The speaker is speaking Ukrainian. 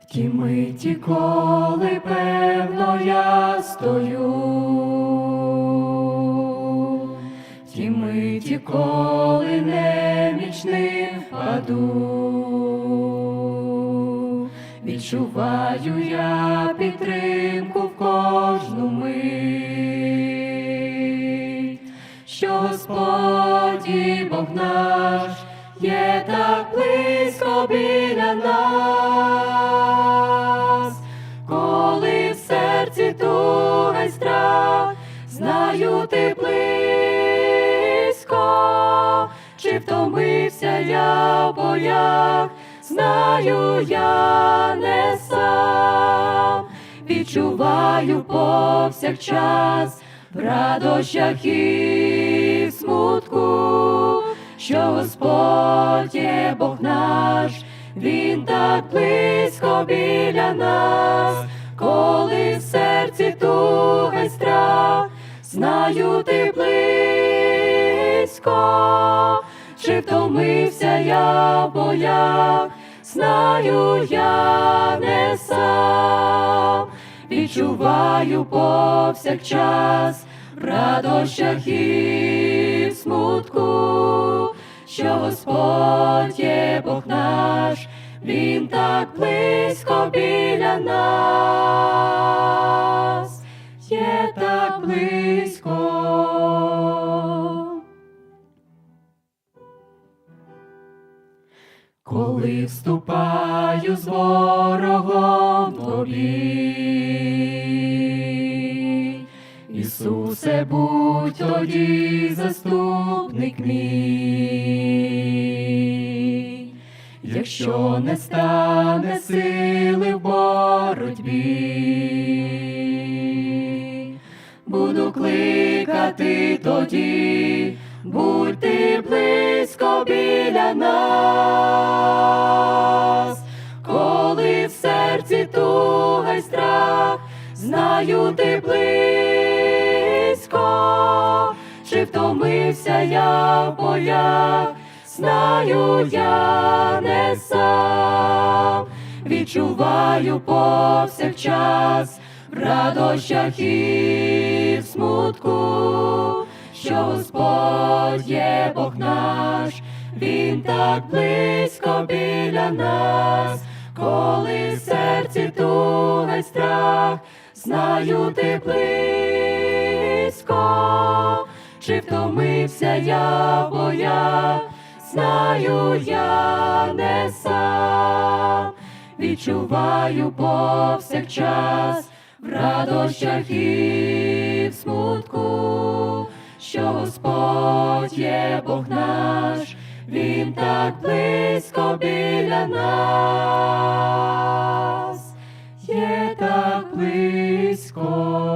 В ті миті, коли певно я стою, ті миті, коли немічним впаду, відчуваю я підтримку в кожну мить, що Господі Бог наш є так близько біля нас, знаю ти близько, чи втомився я в боях, знаю я не сам, відчуваю повсякчас в радощах і в смутку, що Господь є Бог наш, Він так близько біля нас, коли в серці туга страх, знаю ти близько, чи втомився я в боях, знаю я не сам, відчуваю повсякчас в радощах і в смутку, що Господь є Бог наш, Він так близько біля нас, Коли вступаю з ворогом в бій, Ісусе, будь тоді заступник мій, якщо не стане сили в боротьбі, буду кликати тоді, будь ти близько біля нас, коли в серці туга й страх, знаю ти близько, чи втомився я в боях, знаю я не сам, відчуваю повсякчас в радощах і в смутку, що Господь є Бог наш, Він так близько біля нас, коли в серці туга страх, знаю ти близько, чи втомився я в боях, знаю я не сам, відчуваю повсякчас в радощах і в смутку, що Господь є Бог наш, він так близько біля нас, є так близько.